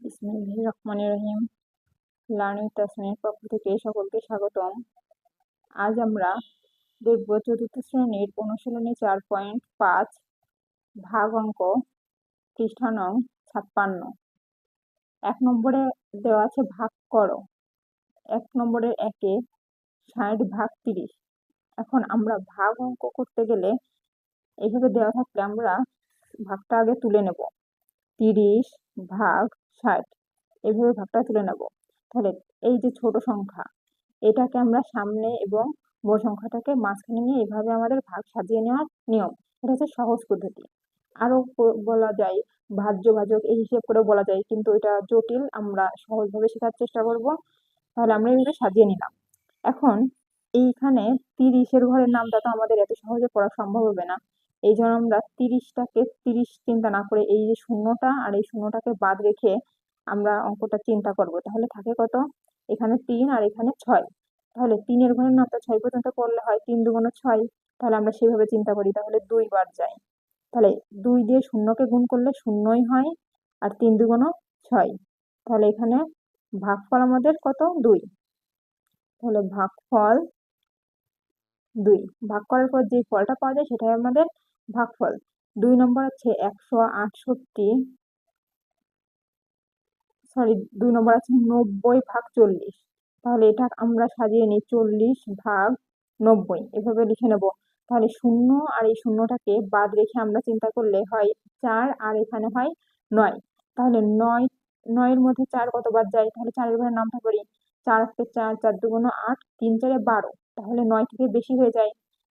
বিসমিল্লাহির রহমানির রহিম। লার্নিং তাসমিনের পক্ষ থেকে সকলকে স্বাগতম। আজ আমরা দেখব চতুর্থ শ্রেণির অনুশীলনী চার পয়েন্ট পাঁচ, ভাগ অঙ্ক, পৃষ্ঠা ছাপ্পান্ন। এক নম্বরে দেওয়া আছে ভাগ করো। এক নম্বরের একে ষাট ভাগ তিরিশ। এখন আমরা ভাগ অঙ্ক করতে গেলে এইভাবে দেওয়া থাকলে আমরা ভাগটা আগে তুলে নেব। তিরিশ ভাগ ষাট। এভাবে ভাগটা তুলে নেব। তাহলে এই যে ছোট সংখ্যা, এটাকে আমরা সামনে এবং বড় সংখ্যাটাকে মাঝখানে নিয়ে এভাবে আমাদের ভাগ সাজিয়ে নেওয়ার নিয়ম। এটা হচ্ছে সহজ পদ্ধতি। আরও বলা যায় ভাজ্য ভাজক এই হিসেব করে বলা যায়, কিন্তু এটা জটিল, আমরা সহজভাবে শেখার চেষ্টা করব। তাহলে আমরা এইভাবে সাজিয়ে নিলাম। এখন এইখানে তিরিশের ঘরের নামটা তো আমাদের এত সহজে পড়া সম্ভব হবে না। এই জন্য আমরা তিরিশটাকে তিরিশ চিন্তা না করে এই যে শূন্যটা আর এই শূন্যটাকে বাদ রেখে আমরা অঙ্কটা চিন্তা করব। তাহলে থাকে কত? এখানে তিন আর এখানে ছয়। তাহলে তিনের ঘরের নামটা ছয় পর্যন্ত করলে হয় তিন দুগুণ ছয়। তাহলে আমরা সেভাবে চিন্তা করি, তাহলে দুই বার যাই তাহলে দুই দিয়ে শূন্যকে গুণ করলে শূন্যই হয় আর তিন দুগুণ ছয়। তাহলে এখানে ভাগফল আমাদের কত? দুই। তাহলে ভাগফল দুই। ভাগ করার পর যে ফলটা পাওয়া যায় সেটাই আমাদের ভাগফল। দুই নম্বর হচ্ছে একশো আটষট্টি। সরি দুই নম্বর আছে নব্বই ভাগ চল্লিশ। তাহলে এটা আমরা সাজিয়ে নিই চল্লিশ ভাগ নব্বই। এভাবে লিখে নেব। তাহলে শূন্য আর এই শূন্যটাকে বাদ রেখে আমরা চিন্তা করলে হয় চার আর এখানে হয় নয়। তাহলে নয়, নয়ের মধ্যে চার কতবার যায়? তাহলে চারের ঘরে নামটা করি। চার আটকে চার চার দুগুণ আট, তিন চারে বারো। তাহলে নয় থেকে বেশি হয়ে যায়।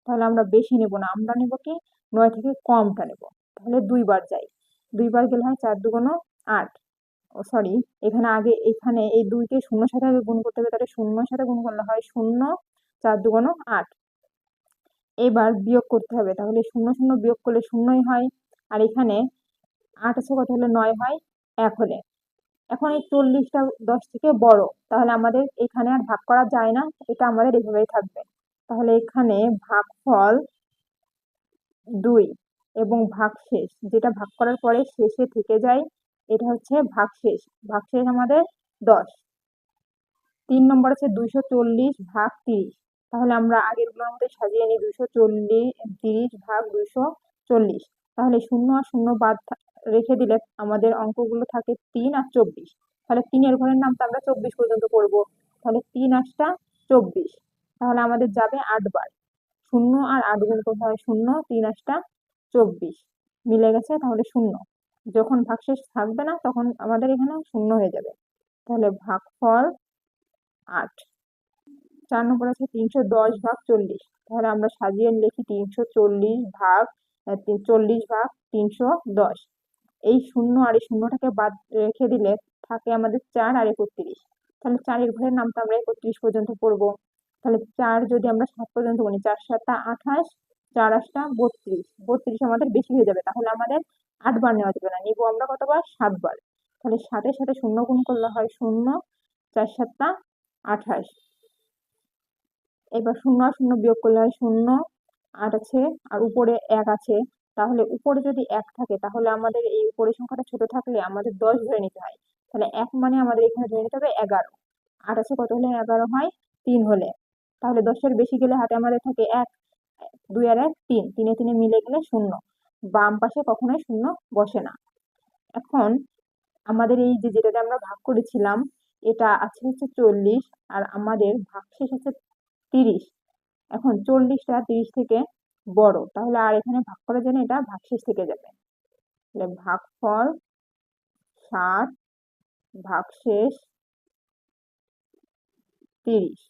তাহলে আমরা বেশি নেব না। আমরা নেব কি? নয় থেকে কমটা নেব। তাহলে দুইবার যাই দুইবার গেলে হয় চার দুগুণ আট। সরি এখানে আগে, এখানে এই দুইকে শূন্যর সাথে আগে গুণ করতে হবে, তাহলে শূন্যর সাথে গুণ করলে হয় শূন্য চার দুগুণ আট। এবার বিয়োগ করতে হবে, তাহলে শূন্য শূন্য বিয়োগ করলে শূন্যই হয়, আর এখানে আট আছে কত হলে নয় হয় এক হলে। এখন এই চল্লিশটা দশ থেকে বড়, তাহলে আমাদের এখানে আর ভাগ করা যায় না, এটা আমাদের এভাবেই থাকবে। তাহলে এখানে ভাগফল দুই এবং ভাগ শেষ যেটা ভাগ করার পরে শেষে থেকে যায় এটা হচ্ছে ভাগশেষ। ভাগশেষ আমাদের দশ। তিন নম্বর আছে দুইশো চল্লিশ ভাগ তিরিশ। তাহলে আমরা আগেরগুলোর মধ্যে সাজিয়ে নিই দুইশো চল্লিশ, তিরিশ ভাগ দুইশো চল্লিশ। তাহলে শূন্য আর শূন্য বাদ রেখে দিলে আমাদের অঙ্কগুলো থাকে তিন আর চব্বিশ। তাহলে তিনের ঘরের নামটা আমরা চব্বিশ পর্যন্ত করব। তাহলে তিন আটটা চব্বিশ। তাহলে আমাদের যাবে আটবার শূন্য আর আট গুণ করতে হয় শূন্য, তিন আটটা চব্বিশ। মিলে গেছে তাহলে শূন্য। যখন ভাগশেষ থাকবে না, তখন আমাদের এখানে শূন্য হয়ে যাবে। তাহলে ভাগফল আট। চার নম্বর আছে তিনশো দশ ভাগ চল্লিশ। তাহলে আমরা সাজিয়ে লিখি তিনশো চল্লিশ ভাগ চল্লিশ ভাগ তিনশো দশ। এই শূন্য আর এই শূন্যটাকে বাদ রেখে দিলে থাকে আমাদের চার আর একত্রিশ। তাহলে চারের ঘরের নামটা আমরা একত্রিশ পর্যন্ত পড়ব। তাহলে চার যদি আমরা সাত পর্যন্ত গুনি, চার সাতটা আঠাশ চার আটটা বত্রিশ। বত্রিশ আমাদের বেশি হয়ে যাবে, তাহলে আমাদের আটবার নেওয়া যাবে না। নিব আমরা কতবার? সাতবার তাহলে সাতের সাথে শূন্য গুণ করলে হয় শূন্য, চার সাতটা আঠাশ। এবার শূন্য আর শূন্য বিয়োগ করলে হয় শূন্য, আট আছে, আর উপরে এক আছে। তাহলে উপরে যদি এক থাকে, তাহলে আমাদের এই উপরের সংখ্যাটা ছোট থাকলে আমাদের দশ ধরে নিতে হয়। তাহলে এক মানে আমাদের এখানে ধরে নিতে হবে এগারো। আট আছে কত হলে? এগারো হয় তিন হলে। তাহলে দশের বেশি গেলে হাতে আমাদের থাকে এক দুই আর এক তিন, তিনে তিনে মিলে গেলে শূন্য। বাম পাশে কখনোই শূন্য বসে না। এখন আমাদের এই যে যেটাতে আমরা ভাগ করেছিলাম, এটা আছে হচ্ছে চল্লিশ আর আমাদের ভাগশেষ হচ্ছে তিরিশ। এখন চল্লিশটা তিরিশ থেকে বড়, তাহলে আর এখানে ভাগ করার জন্য এটা ভাগশেষ থেকে যাবে। তাহলে ভাগফল ষাট ভাগশেষ তিরিশ।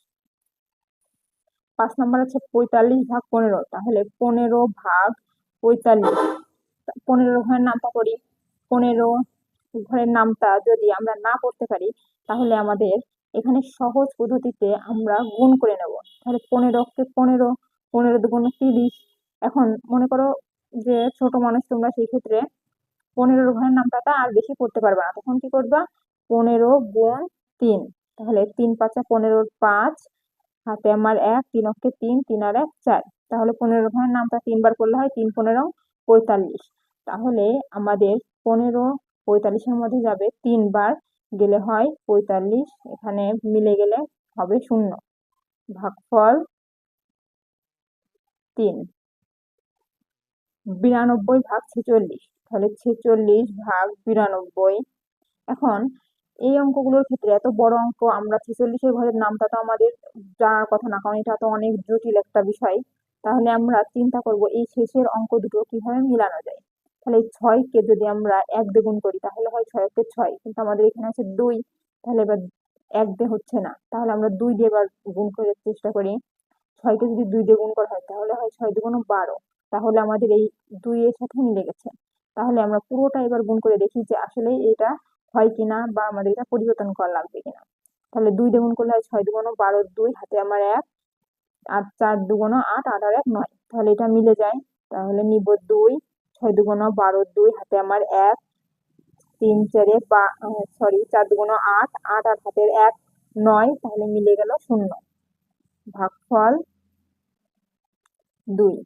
পাঁচ নম্বর আছে পঁয়তাল্লিশ ভাগ পনেরো, তাহলে পনেরো ভাগ পঁয়তাল্লিশ। পনেরো ঘরের নামটা করি। পনেরো ঘরের নামটা যদি আমরা না করতে পারি, তাহলে আমাদের এখানে সহজ পদ্ধতিতে আমরা গুণ করে নেব। তাহলে পনেরোকে পনেরো পনেরো দুগুণ তিরিশ। এখন মনে করো যে ছোট মানুষ তোমরা সেই ক্ষেত্রে পনেরো ঘরের নামটা আর বেশি পড়তে পারবে না। তখন কি করবা? পনেরো গুণ তিন। তাহলে তিন পাঁচা পনেরোর পাঁচ হাতে আমার এক, তিন অক্ষে তিন তিন আর এক, চার। তাহলে পনেরো ঘরের নামটা তিনবার করলে হয় তিন পনেরো পঁয়তাল্লিশ। তাহলে আমাদের পনেরো পঁয়তাল্লিশের মধ্যে যাবে তিনবার গেলে হয় পঁয়তাল্লিশ। এখানে মিলে গেলে হবে শূন্য। ভাগফল তিন। বিরানব্বই ভাগ ছেচল্লিশ। তাহলে ছেচল্লিশ ভাগ বিরানব্বই। এখন এই অঙ্কগুলোর ক্ষেত্রে এত বড় অঙ্ক, আমরা ছেচল্লিশের ঘরের নামটা তো আমাদের জানার কথা না, কারণ এটা তো অনেক জটিল একটা বিষয়। তাহলে আমরা চিন্তা করব এই শেষের অঙ্ক দুটো কীভাবে মিলানো যায়? তাহলে এই ছয়কে যদি আমরা এক দিয়ে গুণ করি, তাহলে হয় ছয়কে ছয়, কিন্তু আমাদের এখানে আছে দুই, তাহলে এবার এক দিয়ে হচ্ছে না। তাহলে আমরা দুই দিয়ে এবার গুণ করে চেষ্টা করি। ছয়কে যদি দুই দিয়ে গুণ করা হয়, তাহলে হয় ছয় দুগুণ বারো। তাহলে আমাদের এই দুইয়ের সাথে মিলে গেছে। তাহলে আমরা পুরোটা এবার গুণ করে দেখি যে আসলে এটা হয় কিনা বা আমাদের এটা পরিবর্তন করা লাগবে কিনা? তাহলে দুই দিয়ে গুণ করলে হয় ছয় দুগুণ বারো দুই, হাতে আমার এক, আর চার দুগুণ আট আট আর এক নয়। তাহলে এটা মিলে যায়। তাহলে নিব দুই, ছয় দুগুণ বারো দুই, হাতে আমার এক, তিন চারে বা সরি চার দুগুণ আট আট আর হাতের এক নয়, তাহলে মিলে গেল শূন্য। ভাগফল দুই।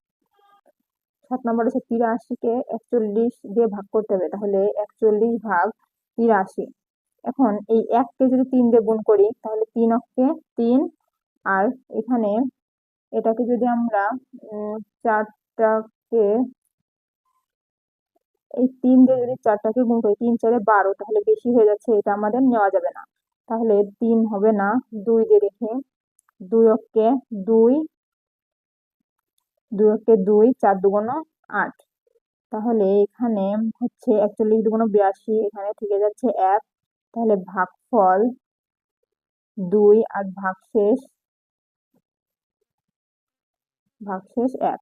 সাত নম্বর হচ্ছে তিরাশিকে একচল্লিশ দিয়ে ভাগ করতে হবে। তাহলে একচল্লিশ ভাগ তিরাশি এখন এই এককে যদি তিন দিয়ে গুণ করি, তাহলে তিন অক্ষে তিন, আর এখানে এটাকে যদি আমরা চারটাকে, এই তিন দিয়ে যদি চারটাকে গুণ করি, তিন চারে বারো, তাহলে বেশি হয়ে যাচ্ছে, এটা আমাদের নেওয়া যাবে না। তাহলে তিন হবে না, দুই দিয়ে রেখে দুই অক্ষে দুই দুই অক্ষে দুই, চার দুগুণ আট। তাহলে এখানে হচ্ছে একচল্লিশ দুগুণ বিরাশি এখানে থেকে যাচ্ছে এক, তাহলে ভাগফল দুই আর ভাগশেষ ভাগশেষ এক।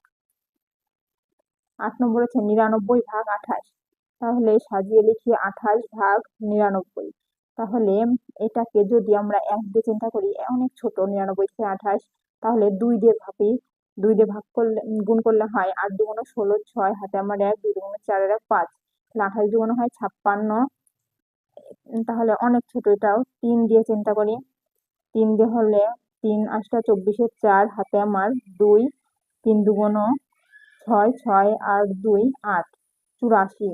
আট নম্বর হচ্ছে নিরানব্বই ভাগ আঠাশ। তাহলে সাজিয়ে লিখি আঠাশ ভাগ নিরানব্বই। তাহলে এটাকে যদি আমরা এক দিয়ে চিন্তা করি অনেক ছোট, নিরানব্বই থেকে আঠাশ, তাহলে দুই দিয়ে ভাবি দুই দিয়ে ভাগ করলে, গুণ করলে হয় আট দুগুণ ষোলো, ছয় হাতে আমার এক, দুই দুগুণ চার এক, পাঁচ। তাহলে আঠাশ দুগুণ হয় ছাপ্পান্ন। তাহলে অনেক ছোট এটাও। তিন দিয়ে চিন্তা করি। তিন দিয়ে হলে তিন আটটা চব্বিশের চার, হাতে আমার দুই, তিন দুগুণ ছয় ছয় আর দুই, আট। চুরাশি।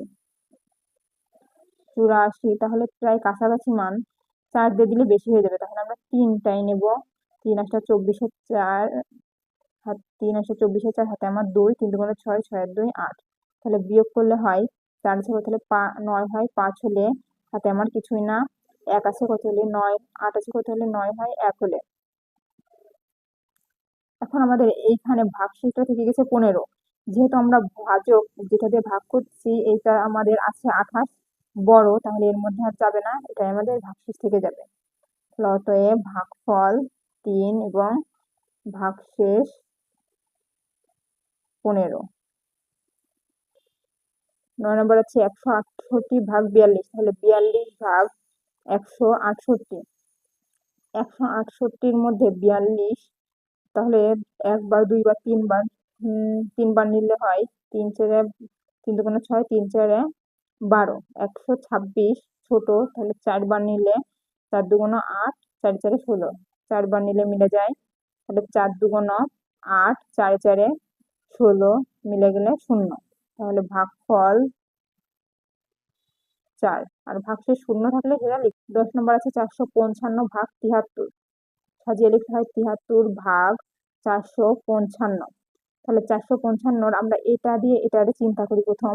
চুরাশি, তাহলে প্রায় কাছাকাছি মান। চার দিয়ে দিলে বেশি হয়ে যাবে। তাহলে আমরা তিনটাই নেব। তিন আটটা চব্বিশের চার হাত তিন আটটা চব্বিশের চার হাতে আমার দুই, তিন দুগুণ ছয় ছয় দুই, আট। তাহলে বিয়োগ করলে হয়, চার আছে কত হলে পা, নয় হয় পাঁচ হলে হাতে আমার কিছুই না। এক আছে কত হলে নয়, আট আছে কত হলে নয় হয় এক হলে। এখন আমাদের এইখানে ভাগশেষটা থেকে গেছে পনেরো। যেহেতু আমরা ভাজক, যেটা দিয়ে ভাগ করছি এটা আমাদের আছে আঠাশ। বড়, তাহলে এর মধ্যে আর যাবে না, এটাই আমাদের ভাগশেষ থেকে যাবে। অতএব ভাগফল তিন এবং ভাগশেষ পনেরো। নয় নম্বর আছে একশো আটষট্টি ভাগ বিয়াল্লিশ, তাহলে বিয়াল্লিশ ভাগ একশো আটষট্টি। একশো আটষট্টির মধ্যে বিয়াল্লিশ, তাহলে একবার দুইবার তিনবার তিনবার নিলে হয় তিন চারে, তিন দুগুণে ছয়, তিন চারে বারো। একশো ছাব্বিশ ছোট, তাহলে চারবার নিলে চার দুগুণ আট, চার চারে ষোলো। চারবার নিলে মিলে যায়, তাহলে চার দুগুণ আট, চারে চারে ষোলো মিলে গেলে শূন্য। তাহলে ভাগফল চার। আর ভাগশেষ শূন্য থাকলে সেটা লিখ দশ নম্বর আছে চারশো পঞ্চান্ন ভাগ তিয়াত্তর। সাজিয়ে লিখতে হয় তিয়াত্তর ভাগ চারশো পঞ্চান্ন। তাহলে চারশো পঞ্চান্নর আমরা এটা দিয়ে এটা চিন্তা করি প্রথম।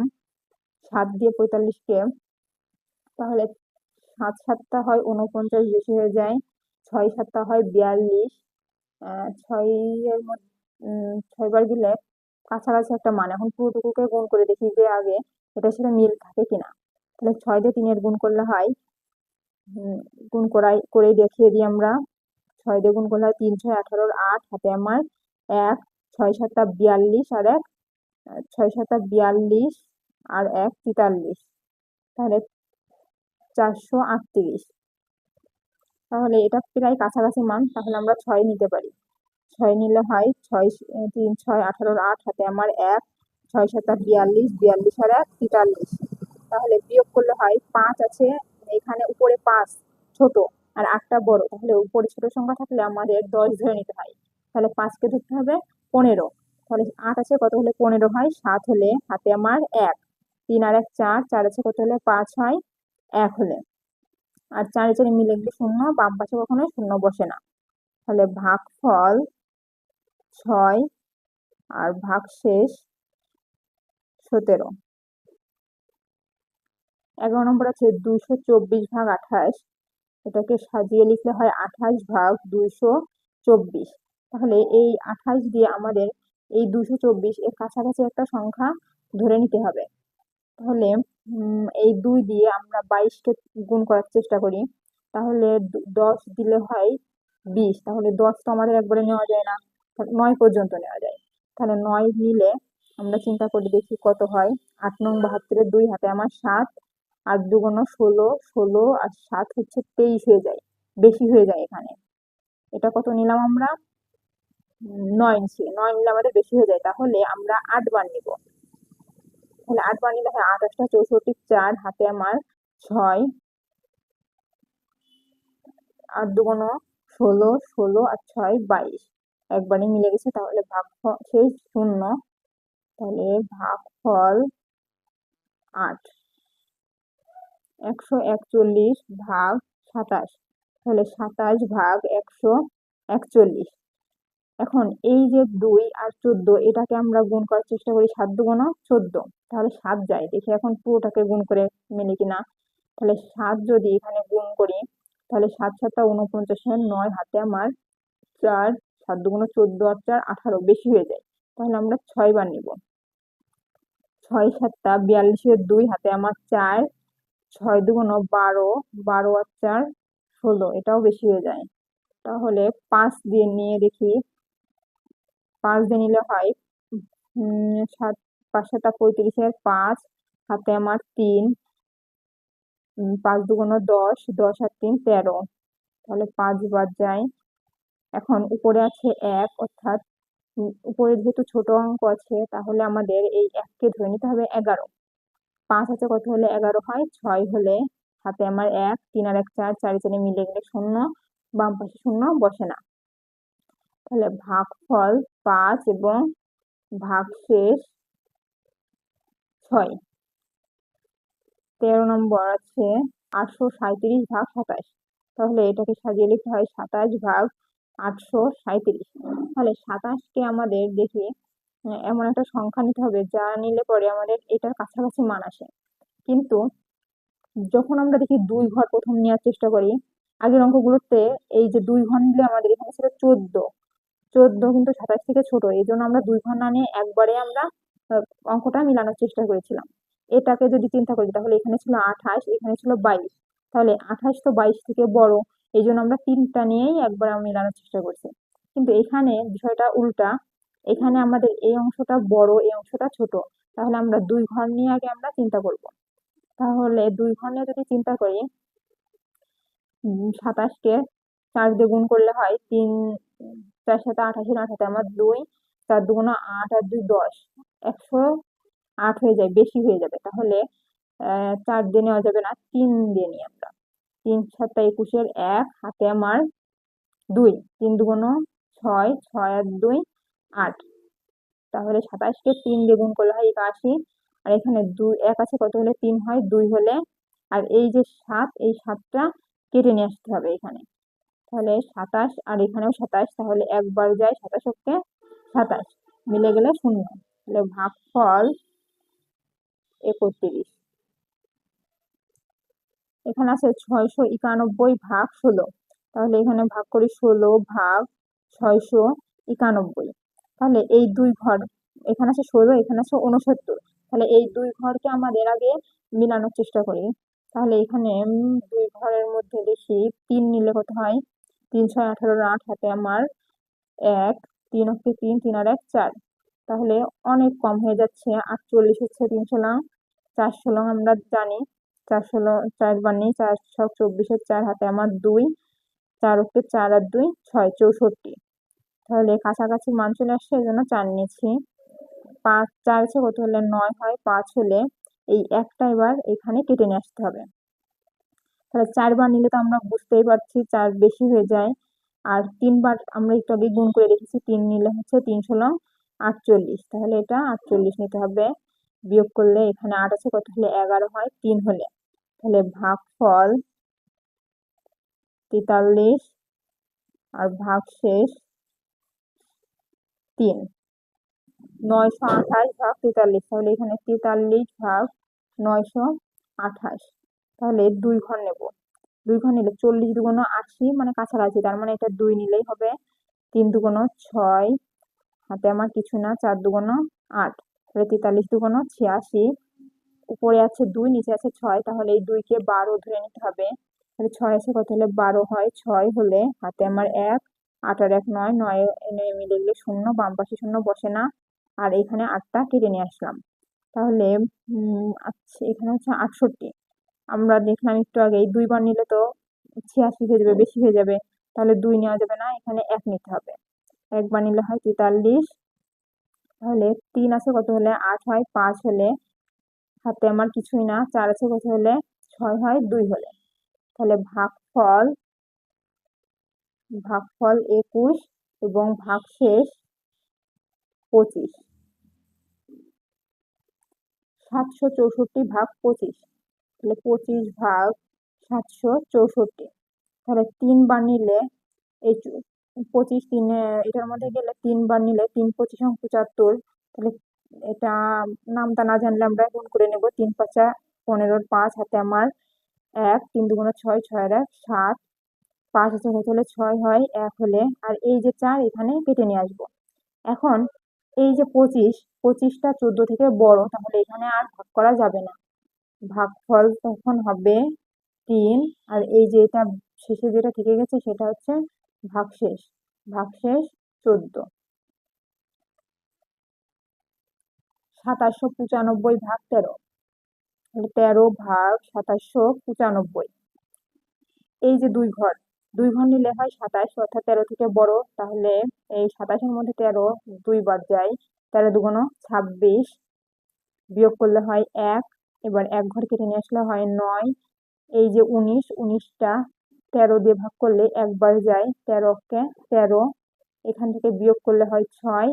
সাত দিয়ে পঁয়তাল্লিশকে। তাহলে সাত সাতটা হয় উনপঞ্চাশ বেশি হয়ে যায় ছয় সাতটা হয় বিয়াল্লিশ। ছয়ের মধ্যে ছয়বার দিলে কাছাকাছি একটা মান। এখন পুরোটুকুকে গুণ করে দেখি যে আগে এটার সাথে মিল থাকে কিনা। তাহলে ছয় দিয়ে তিনের গুণ করলে হয় গুণ করাই, করেই দেখিয়ে দিই আমরা। ছয় দিয়ে গুণ করলে হয় তিন, ছয়, আঠারোর আট, হাতে আমার এক, ছয়, সাতটা বিয়াল্লিশ আর এক, ছয়, সাতটা বিয়াল্লিশ আর এক, তেতাল্লিশ। তাহলে চারশো আটত্রিশ। তাহলে এটা প্রায় কাছাকাছি মান, তাহলে আমরা ছয় নিতে পারি। ছয় নিলে হয়, ছয় তিন, ছয়, আঠারোর আট হাতে আমার এক, ছয় সাতটা বিয়াল্লিশ বিয়াল্লিশ আর এক, তেতাল্লিশ। তাহলে বিয়োগ করলে হয় পাঁচ আছে, এখানে উপরে পাঁচ, ছোট আর আটটা বড়। তাহলে উপরে ছোট সংখ্যা থাকলে আমাদের দশ ধরে নিতে হয়। তাহলে পাঁচকে ধরতে হবে পনেরো। তাহলে আট আছে, কত হলে পনেরো হয়? সাত হলে হাতে আমার এক। তিন আর এক, চার চার আছে, কত হলে পাঁচ হয়? এক হলে। আর চারে চারে মিলে গেলে শূন্য, বাম পাশে কখনো শূন্য বসে না। তাহলে ভাগফল ছয় আর ভাগশেষ সতেরো। এগারো নম্বর আছে দুইশো চব্বিশ ভাগ আঠাশ। এটাকে সাজিয়ে লিখলে হয় আঠাশ ভাগ দুইশো চব্বিশ। তাহলে এই আঠাশ দিয়ে আমাদের এই দুশো চব্বিশ এর কাছাকাছি একটা সংখ্যা ধরে নিতে হবে। তাহলে এই দুই দিয়ে আমরা বাইশকে গুণ করার চেষ্টা করি। তাহলে দশ দিলে হয় বিশ। তাহলে দশ তো আমাদের একবারে নেওয়া যায় না। নয় পর্যন্ত নেওয়া যায়। তাহলে নয় নিলে আমরা চিন্তা করে দেখি কত হয়। আট নং বাহাত্তরের দুই হাতে আমার সাত আর দুগুণ ষোলো ষোলো আর সাত হচ্ছে তেইশ হয়ে যায়। বেশি হয়ে যায় এখানে। এটা কত নিলাম আমরা? নয় ইঞ্চি নয় নিলে আমাদের বেশি হয়ে যায়। তাহলে আমরা আট বার নিব। তাহলে আট বার নিলে আঠাশটা চৌষট্টি, চার হাতে আমার ছয় আর দুগুণ ষোলো ষোলো আর ছয় বাইশ। একবারই মিলে গেছে, তাহলে ভাগ শেষ শূন্য, তাহলে ভাগফল আট। একশো একচল্লিশ ভাগ সাতাশ, তাহলে সাতাশ ভাগ একশো একচল্লিশ। এখন এই যে দুই আর চোদ্দ, এটাকে আমরা গুণ করার চেষ্টা করি সাত দুগুণ চোদ্দ, তাহলে সাত যায়। দেখি এখন পুরোটাকে গুণ করে মেলে কিনা। তাহলে সাত যদি এখানে গুণ করি, তাহলে সাত সাতটা উনপঞ্চাশের নয় হাতে আমার চার সাত দুগুণ চোদ্দ আর চার আঠারো, বেশি হয়ে যায়। তাহলে আমরা ছয় বার নিব। ছয় সাতটা বিয়াল্লিশের দুই হাতে আমার চার, ছয় দুগুণ বারো বারো আর চার ষোলো, এটাও বেশি হয়ে যায়। তাহলে পাঁচ দিয়ে নিয়ে দেখি। পাঁচ দিয়ে নিলে হয় সাত, পাঁচ সাতটা পঁয়ত্রিশের পাঁচ, হাতে আমার তিন পাঁচ দুগুণ দশ দশ আর তিন তেরো। তাহলে পাঁচ বার যায় এখন উপরে আছে এক, অর্থাৎ উপরে যেহেতু ছোট অঙ্ক আছে, তাহলে আমাদের এই এককে ধরে নিতে হবে এগারো। পাঁচ আছে কত হলে এগারো হয়? ছয় হলে হাতে আমার এক, তিন আর এক চার, চারি চারি মিলে গেলে শূন্য, বাম পাশে শূন্য বসে না। তাহলে ভাগফল পাঁচ এবং ভাগশেষ ছয়। তেরো নম্বর আছে আটশো সাঁইত্রিশ ভাগ সাতাশ। তাহলে এটাকে সাজিয়ে লিখতে হয় সাতাশ ভাগ আটশো সাঁইত্রিশ। তাহলে সাতাশকে আমাদের দেখি এমন একটা সংখ্যা নিতে হবে, যা নিলে পরে আমাদের এটার কাছাকাছি মান আসে। কিন্তু যখন আমরা দেখি দুই ঘর প্রথম নেওয়ার চেষ্টা করি, আগের অঙ্কগুলোতে এই যে দুই ঘর নিলে আমাদের এখানে ছিল চোদ্দ। চোদ্দ কিন্তু সাতাশ থেকে ছোট, এই জন্য আমরা দুই ঘর না নিয়ে একবারে আমরা অঙ্কটা মিলানোর চেষ্টা করেছিলাম। এটাকে যদি চিন্তা করি, তাহলে এখানে ছিল আঠাশ, এখানে ছিল বাইশ। তাহলে আঠাশ তো বাইশ থেকে বড়। এই জন্য আমরা তিনটা নিয়েই একবার মিলানোর চেষ্টা করছি। কিন্তু এখানে বিষয়টা উল্টা। এখানে আমাদের এই অংশটা বড়, এই অংশটা ছোট। তাহলে আমরা দুই ঘর নিয়ে আগে আমরা চিন্তা করব। তাহলে দুই ঘর নিয়ে যদি চিন্তা করি সাতাশকে চার দিয়ে গুণ করলে হয় তিন, চার সাথে আঠাশের আট হাতে আমার দুই, চার দুগুণ আট আর দুই দশ। একশো আট হয়ে যায়, বেশি হয়ে যাবে। তাহলে চার দিয়ে নেওয়া যাবে না, তিন দিয়ে নিই আমরা। তিন সাতটা একুশের এক, হাতে আমার দুই, তিন দুগুণ ছয় ছয় আর দুই, আট। তাহলে সাতাশকে তিন দিয়ে গুণ করলে হয় একাশি, আর এখানে দুই, এক আছে, কত হলে তিন হয়? দুই হলে। আর এই যে সাত, এই সাতটা কেটে নিয়ে আসতে হবে এখানে। তাহলে সাতাশ, আর এখানেও সাতাশ, তাহলে একবার যায় সাতাশ হচ্ছে সাতাশ, মিলে গেলে শূন্য। তাহলে ভাগফল একত্রিশ। এখানে আছে ছয়শো একানব্বই ভাগ ষোলো। তাহলে এখানে ভাগ করি ষোলো ভাগ ছয়শো একানব্বই। তাহলে এই দুই ঘর, এখানে আছে ষোলো, এখানে আছে উনসত্তর তাহলে এই দুই ঘরকে আমাদের আগে মিলানোর চেষ্টা করি। তাহলে এখানে দুই ঘরের মধ্যে দেখি তিন নিলে কত হয়? তিন ছয় আঠারো আট হাতে আমার এক, তিন হচ্ছে তিন তিন আর এক চার। তাহলে অনেক কম হয়ে যাচ্ছে, আটচল্লিশ হচ্ছে তিনশো লং চারশো লং আমরা জানি। চারশো লং চারবার নেই চার ছক, চব্বিশের চার হাতে আমার দুই, চার হচ্ছে চার আর দুই, ছয়, চৌষট্টি। তাহলে কাছাকাছি মান চলে আসছে, এই জন্য চার নিয়েছি। পাঁচ, চার আছে কত হলে? নয় হয় পাঁচ হলে এই একটা এবার এখানে কেটে নিয়ে আসতে হবে। তাহলে চারবার নিলে তো আমরা বুঝতেই পারছি, চার বেশি হয়ে যায়। আর তিনবার আমরা একটু আগে গুণ করে রেখেছি তিন নিলে হচ্ছে তিনশো লং আটচল্লিশ। তাহলে এটা আটচল্লিশ নিতে হবে। বিয়োগ করলে এখানে আট আছে, কত হলে? এগারো হয় তিন হলে। তাহলে ভাগফল তেতাল্লিশ আর ভাগশেষ তিন। নয়শো আঠাশ ভাগ তেতাল্লিশ, তাহলে এখানে তেতাল্লিশ ভাগ নয়শো আঠাশ। তাহলে দুই ঘর নেব। দুই ঘর নিলে চল্লিশ দুগুণ আশি মানে কাছাকাছি, তার মানে এটা দুই নিলেই হবে তিন দুগুণ ছয়। হাতে আমার কিছু না, চার দুগুণ আট। তাহলে তেতাল্লিশ দুগুণ ছিয়াশি। উপরে আছে দুই, নিচে আছে ছয়, তাহলে এই দুইকে বারো ধরে নিতে হবে। তাহলে ছয় আছে কত হলে বারো হয়? ছয় হলে হাতে আমার এক, আট আর এক নয় নয় এনে মিলে গেলে শূন্য, বাম পাশে শূন্য বসে না। আর এখানে আটটা কেটে নিয়ে আসলাম। তাহলে আচ্ছা এখানে হচ্ছে আটষট্টি। আমরা দেখলাম একটু আগে, এই দুইবার নিলে তো ছিয়াশি হয়ে যাবে, বেশি হয়ে যাবে। তাহলে দুই নেওয়া যাবে না, এখানে এক নিতে হবে। একবার নিলে হয় তেতাল্লিশ। তাহলে তিন আছে কত হলে আট হয়? পাঁচ হলে হাতে আমার কিছুই না, চার আছে কত হলে? ছয় হয়, দুই হলে। তাহলে ভাগফল ভাগফল একুশ এবং ভাগশেষ পঁচিশ। সাতশো চৌষট্টি ভাগ পঁচিশ। তাহলে পঁচিশ ভাগ সাতশো চৌষট্টি। তাহলে তিনবার নিলে এই পঁচিশ তিনে এটার মধ্যে গেলে তিনবার নিলে তিন পঁচিশ পঁচাত্তর তাহলে এটা নামটা না জানলে আমরা গুণ করে নেব। তিন পাঁচা পনেরোর পাঁচ হাতে আমার এক, তিন দুগুণে ছয় ছয়ের এক, সাত। পাঁচ আছে কত হলে ছয় হয়, এক হলে। আর এই যে চার, এখানে কেটে নিয়ে আসব। এখন এই যে পঁচিশ, পঁচিশটা চোদ্দ থেকে বড়, তাহলে এখানে আর ভাগ করা যাবে না। ভাগফল তখন হবে তিন। আর এই যে এটা শেষে যেটা থেকে গেছে, সেটা হচ্ছে ভাগশেষ। ভাগশেষ চোদ্দ। সাতাশশো পঁচানব্বই ভাগ তেরো। তেরো ভাগ সাতাশশো পঁচানব্বই। এই যে দুই ঘর দুই ঘর নিলে হয় সাতাশ, অর্থাৎ তেরো থেকে বড়। তাহলে এই সাতাশের মধ্যে তেরো দুইবার যায় তেরো দুগুণ ছাব্বিশ বিয়োগ করলে হয় এক। এবার এক ঘর কেটে নিয়ে আসলে হয় নয়। এই যে উনিশ, উনিশটা তেরো দিয়ে ভাগ করলে একবার যায়, তেরোকে তেরো। এখান থেকে বিয়োগ করলে হয় ছয়।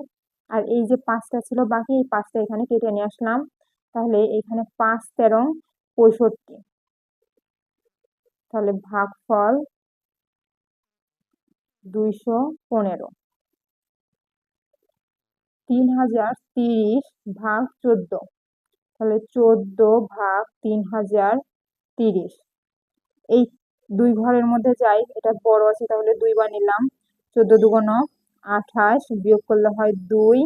আর এই যে পাঁচটা ছিল বাকি, এই পাঁচটা এখানে কেটে নিয়ে আসলাম। তাহলে এখানে পাঁচ তেরো পঁয়ষট্টি। তাহলে ভাগফল দুইশো পনেরো। তিন হাজার তিরিশ ভাগ চোদ্দ। তাহলে চোদ্দ ভাগ তিন হাজার তিরিশ। এই দুই ঘরের মধ্যে যাই, এটা বড় আছে, তাহলে দুইবার নিলাম। চোদ্দ দুগুণ আঠাশ বিয়োগ করলে হয় দুই।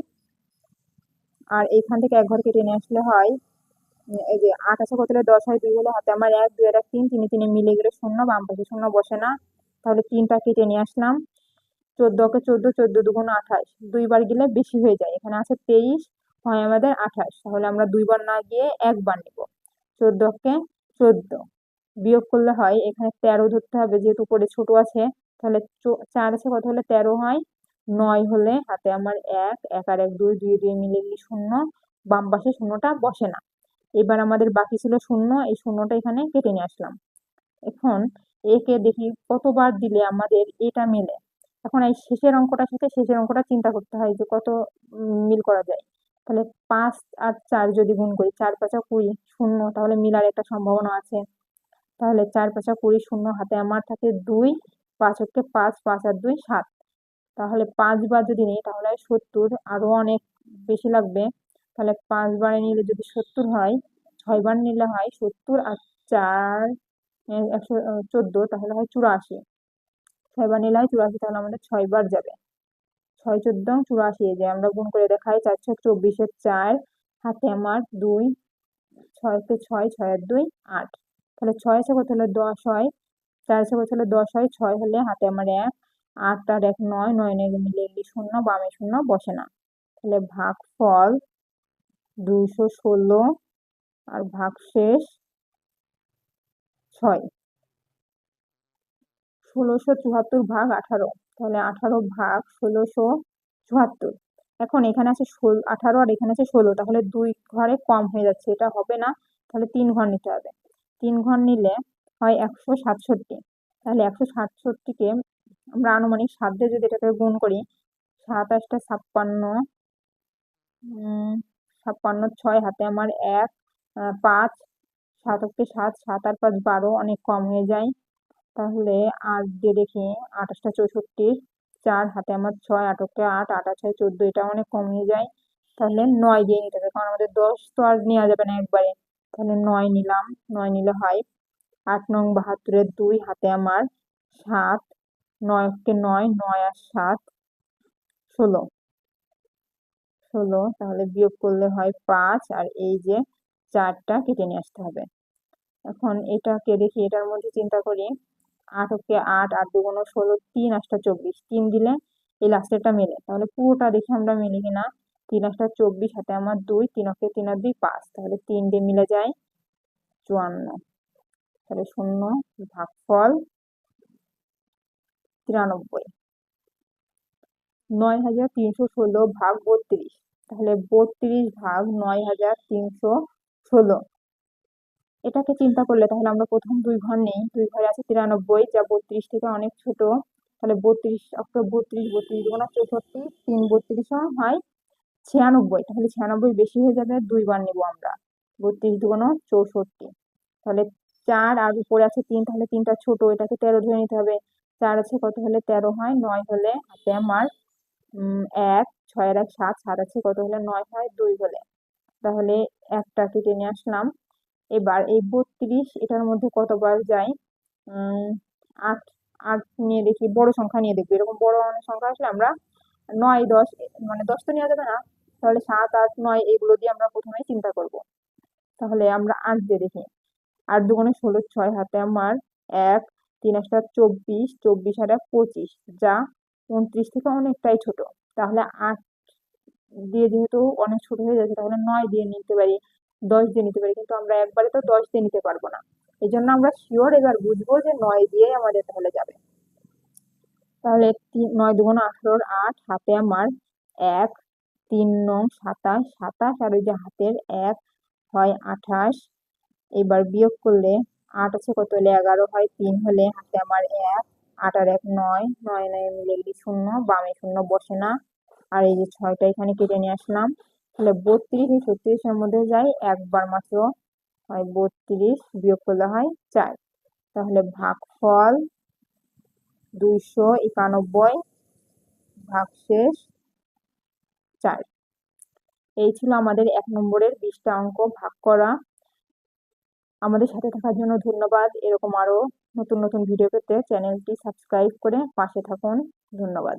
আর এইখান থেকে এক ঘর কেটে নিয়ে আসলে হয় এই যে আট আছে কত দশ হয়? দুই হলে হাতে আমার এক, দুই এক, তিন, তিনে তিনে মিলে গেলে শূন্য, বাম পাশে শূন্য বসে না। তাহলে তিনটা কেটে নিয়ে আসলাম। চোদ্দকে চোদ্দ চোদ্দ দুগুণ আঠাশ। দুইবার গেলে বেশি হয়ে যায়। এখানে আছে তেইশ, হয় আমাদের আঠাশ। তাহলে আমরা দুইবার না গিয়ে একবার নেব। চোদ্দকে চোদ্দ বিয়োগ করলে হয়, এখানে তেরো ধরতে হবে, যেহেতু উপরে ছোট আছে, তাহলে চার আছে, কত হলে তেরো হয়? নয় হলে হাতে আমার এক এক আর এক, দুই দুই দুই মিলে গিয়ে শূন্য, বাম পাশে শূন্যটা বসে না। এবার আমাদের বাকি ছিল শূন্য, এই শূন্যটা এখানে কেটে নিয়ে আসলাম। এখন একে দেখি কতবার দিলে আমাদের এটা মিলে। এখন এই শেষের অঙ্কটার সাথে শেষের অঙ্কটা চিন্তা করতে হয় যে কত মিল করা যায়। তাহলে পাঁচ আর চার যদি গুণ করি, চার পাঁচা কুড়ি শূন্য, তাহলে মিলার একটা সম্ভাবনা আছে। তাহলে চার পাঁচা কুড়ি শূন্য হাতে আমার থাকে দুই, পাঁচ হচ্ছে পাঁচ পাঁচ আর দুই, সাত। তাহলে পাঁচবার যদি নিই, তাহলে সত্তর আরও অনেক বেশি লাগবে। তাহলে পাঁচবারে নিলে যদি সত্তর হয়, ছয়বার নিলে হয় সত্তর আর চার একশো চোদ্দ, তাহলে হয় চুরাশি। ছয়বার নিলে হয় চুরাশি, তাহলে আমাদের ছয়বার যাবে। ছয় চোদ্দ চুরাশি যে আমরা গুণ করে দেখাই চারশো চব্বিশের চার, হাতে আমার দুই, ছয়কে ছয় ছয় আর দুই, আট। তাহলে ছয় আছে কত হলে দশ হয়? চার আছে কত হলে দশ হয়? ছয় হলে হাতে আমার এক আট আর এক নয় নয় নয় মিলে গেলে শূন্য, বামে শূন্য, বসে না। তাহলে ভাগ ফল দুইশো ষোলো আর ভাগ শেষ ছয়। ষোলোশো চুয়াত্তর ভাগ আঠারো। তাহলে আঠারো ভাগ ষোলোশো চুয়াত্তর। এখন এখানে আছে ষোলো, আঠারো আর এখানে আছে ষোলো। তাহলে দুই ঘরে কম হয়ে যাচ্ছে, এটা হবে না। তাহলে তিন ঘর নিতে হবে। তিন ঘর নিলে হয় একশো সাতষট্টি। তাহলে একশো সাতষট্টিকে আমরা আনুমানিক সাত দিয়ে যদি এটাকে গুণ করি, সাতাশটা ছাপ্পান্ন ছাপ্পান্ন ছয় হাতে আমার এক পাঁচ, সাতককে সাত সাত আর পাঁচ বারো অনেক কম হয়ে যায়। তাহলে আট দিয়ে দেখি আঠাশটা চৌষট্টির চার হাতে আমার ছয় আটকে আট আট ছয় চোদ্দ, এটা অনেক কম হয়ে যায়। তাহলে নয় দিয়ে নিতে হবে, কারণ আমাদের দশ তো আর নেওয়া যাবে না একবারে। তাহলে নয় নিলাম, নয় নিলে হয় আট নং বাহাত্তরের দুই হাতে আমার সাত নয়কে নয় নয় আর সাত, ষোলো। ষোলো, তাহলে বিয়োগ করলে হয় পাঁচ, আর এই যে চারটা কেটে নিয়ে আসতে হবে। এখন এটাকে দেখি, এটার মধ্যে চিন্তা করি আট হচ্ছে আট আট দুগুণ ষোলো, তিন আটটা চব্বিশ। তিন দিলে এই লাস্টেরটা মেলে। তাহলে পুরোটা দেখি আমরা মিলি কিনা তিন আটটা চব্বিশ, হাতে আমার দুই, তিন অক্ষে, তিন আর দুই, পাঁচ। তাহলে তিন দিয়ে মিলে যায় চুয়ান্ন। তাহলে শূন্য ভাগফল তিরানব্বই। নয় হাজার তিনশো ষোলো ভাগ বত্রিশ। তাহলে বত্রিশ ভাগ নয় হাজার তিনশো ষোলো। এটাকে চিন্তা করলে তাহলে আমরা প্রথম দুই ঘর নেই। দুই ঘরে আছে তিরানব্বই, যা বত্রিশ থেকে অনেক ছোট। তাহলে বত্রিশ অক্টোবর বত্রিশ বত্রিশ দুগুণা চৌষট্টি, তিন বত্রিশ হয় ছিয়ানব্বই। তাহলে ছিয়ানব্বই বেশি হয়ে যাবে দুইবার নেব আমরা। বত্রিশ দুগুণ চৌষট্টি। তাহলে চার আর উপরে আছে তিন, তাহলে তিনটা ছোট। এটাকে তেরো ধরে নিতে হবে। চার আছে, কত হলে তেরো হয়? নয় হলে হাতে আমার এক, ছয়ের এক, সাত সাত আছে, কত হলে নয় হয়? দুই হলে। তাহলে একটা কেটে নিয়ে আসলাম। এবার এই বত্রিশ, এটার মধ্যে কতবার যায় আট আট নিয়ে দেখি, বড় সংখ্যা নিয়ে দেখবি। এরকম বড় অনেক সংখ্যা আসলে আমরা নয়, দশ মানে দশ তো নেওয়া যাবে না। তাহলে সাত, আট, নয়, এগুলো দিয়ে আমরা প্রথমে চিন্তা করব। তাহলে আমরা আট দিয়ে দেখি। আট দুগুণে ষোলো, ছয় হাতে আমার এক তিন একটা চব্বিশ চব্বিশ এক পঁচিশ, যা উনত্রিশ থেকে অনেকটাই ছোট। তাহলে আট দিয়ে যেহেতু অনেক ছোট হয়ে যাচ্ছে, তাহলে নয় দিয়ে নিতে পারি, দশ দিয়ে নিতে পারি, কিন্তু আমরা একবারে তো দশ দিয়ে নিতে পারব না। এই জন্য আমরা শিওর এবার বুঝব যে নয় দিয়ে আমাদের তাহলে যাবে। তাহলে নয় দুগুণ আঠারোর আট, হাতে আমার এক, তিন নং সাতাশ সাতাশ আর ওই যে হাতের এক, হয় আঠাশ। এবার বিয়োগ করলে আট আছে কত হলে এগারো হয়? তিন হলে হাতে আমার এক, আট আর এক নয়। নয় নয় মিলে শূন্য, বামে শূন্য বসে না। আর এই যে ছয়টা এখানে কেটে নিয়ে আসলাম। তাহলে বত্রিশ এই ছত্রিশের মধ্যে যাই একবার মাত্র হয় বত্রিশ, বিয়োগ করলে হয় চার। তাহলে ভাগফল দুইশো একানব্বই, ভাগশেষ চার। এই ছিল আমাদের এক নম্বরের বিশটা অঙ্ক, ভাগ করা। আমাদের সাথে থাকার জন্য ধন্যবাদ। এরকম আরও নতুন নতুন ভিডিও পেতে চ্যানেলটি সাবস্ক্রাইব করে পাশে থাকুন। ধন্যবাদ।